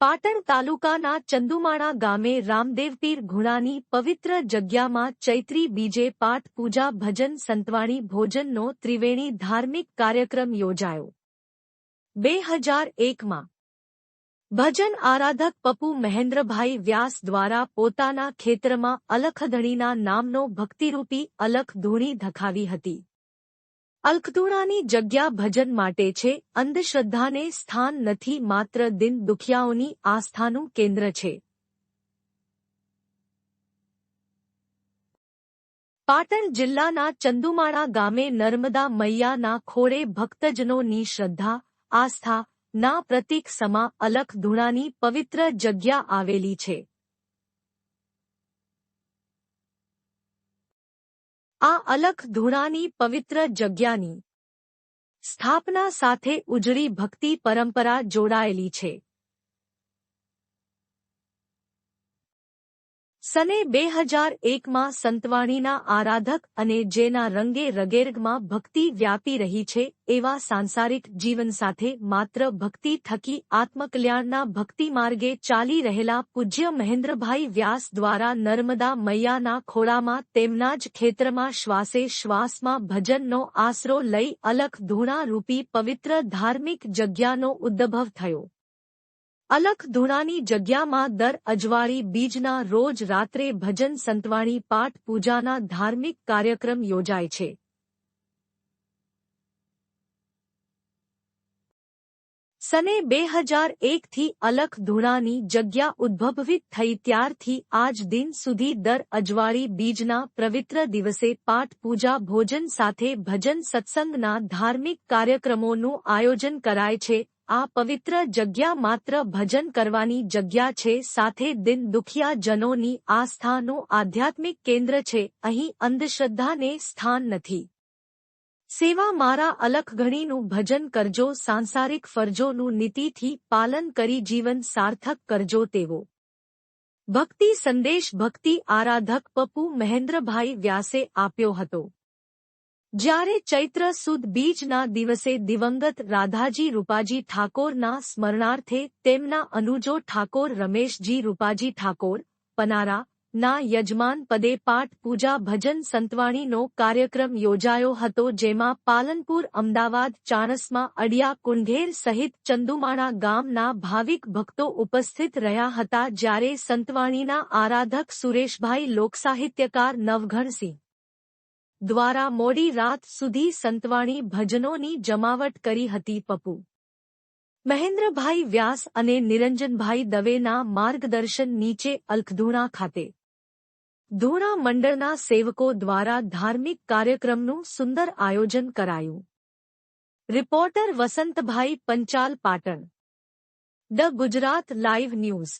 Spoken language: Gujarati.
પાટણ તાલુકાના ચંદુમાણા ગામે રામદેવપીર ઘુણાની પવિત્ર જગ્યામાં ચૈત્રી બીજે પાઠ પૂજા ભજન સંતવાણી ભોજનનો ત્રિવેણી ધાર્મિક કાર્યક્રમ યોજાયો. બે હજાર એકમાં ભજન આરાધક પપુ મહેન્દ્રભાઈ વ્યાસ દ્વારા પોતાના ખેતરમાં અલખધણીના નામનો ભક્તિરૂપી અલખ ધૂણી ધખાવી હતી. અલ્કતુણાની જગ્યા ભજન માટે છે. અંધશ્રદ્ધાને સ્થાન નથી, માત્ર દિન દુખિયાઓની આસ્થાનું કેન્દ્ર છે. પાટણ જિલ્લાના ચંદુમાણા ગામે નર્મદા મૈયાના ખોળે ભક્તજનોની શ્રદ્ધા, આસ્થા, ના પ્રતીક સમા અલખ ધૂણાની પવિત્ર જગ્યા આવેલી છે. આ અલખ ધૂણાની પવિત્ર જગ્યાની સ્થાપના સાથે ઉજળી ભક્તિ પરંપરા જોડાયેલી છે. સને બે હજાર એકમાં સંતવાણીના આરાધક અને જેના રંગે રગેરગમાં ભક્તિ વ્યાપી રહી છે, એવા સાંસારિક જીવન સાથે માત્ર ભક્તિ થકી આત્મકલ્યાણના ભક્તિ માર્ગે ચાલી રહેલા પૂજ્ય મહેન્દ્રભાઈ વ્યાસ દ્વારા નર્મદા મૈયાના ખોળામાં તેમના જ ખેતરમાં શ્વાસે શ્વાસમાં ભજનનો આશરો લઈ અલખ ધૂણારૂપી પવિત્ર ધાર્મિક જગ્યાનો ઉદ્ભવ થયો. અલખ ધૂણાની જગ્યામાં દર અજવાળી બીજના રોજ રાત્રે ભજન સંતવાણી પાઠ પૂજાના ધાર્મિક કાર્યક્રમ યોજાય છે. સને બે હજાર એકથી અલખ ધૂણાની જગ્યા ઉદ્ભવિત થઈ ત્યારથી આજ દિન સુધી દર અજવાળી બીજના પવિત્ર દિવસે પાઠ પૂજા ભોજન સાથે ભજન સત્સંગના ધાર્મિક કાર્યક્રમોનું આયોજન કરાય છે. આ પવિત્ર જગ્યા માત્ર ભજન કરવાની જગ્યા છે, સાથે દિન દુખિયા જનોની આસ્થાનું આધ્યાત્મિક કેન્દ્ર છે, અહીં અંધશ્રદ્ધાને સ્થાન નથી. સેવા મારા અલખઘણીનું ભજન કરજો, સાંસારિક ફરજોનું નીતિથી પાલન કરી જીવન સાર્થક કરજો તેવો. ભક્તિ સંદેશ ભક્તિ આરાધક પપુ મહેન્દ્રભાઈ વ્યાસે આપ્યો હતો. જ્યારે ચૈત્ર સુદ બીજના દિવસે દિવંગત રાધાજી રૂપાજી ઠાકોરના સ્મરણાર્થે તેમના અનુજો ઠાકોર રમેશજી રૂપાજી ઠાકોર, પનારા, ના યજમાન પદે પાઠ, પૂજા, ભજન, સંતવાણીનો કાર્યક્રમ યોજાયો હતો જેમાં પાલનપુર, અમદાવાદ, ચાણસમાં, અડિયા, કુંઢેર સહિત ચંદુમાણા ગામના ભાવિક ભક્તો ઉપસ્થિત રહ્યા હતા જ્યારે સંતવાણીના આરાધક સુરેશભાઈ લોકસાહિત્યકાર નવઘણસિંહ દ્વારા મોડી રાત સુધી સંતવાણી ભજનોની જમાવટ કરી હતી પપુ મહેન્દ્રભાઈ વ્યાસ અને નિરંજનભાઈ દવેના માર્ગદર્શન નીચે અલ્ખધૂણા ખાતે. ધૂણા મંડળના સેવકો દ્વારા ધાર્મિક કાર્યક્રમનું સુંદર આયોજન કરાયું. Reporter Vasantbhai Panchal Patan. The Gujarat live news.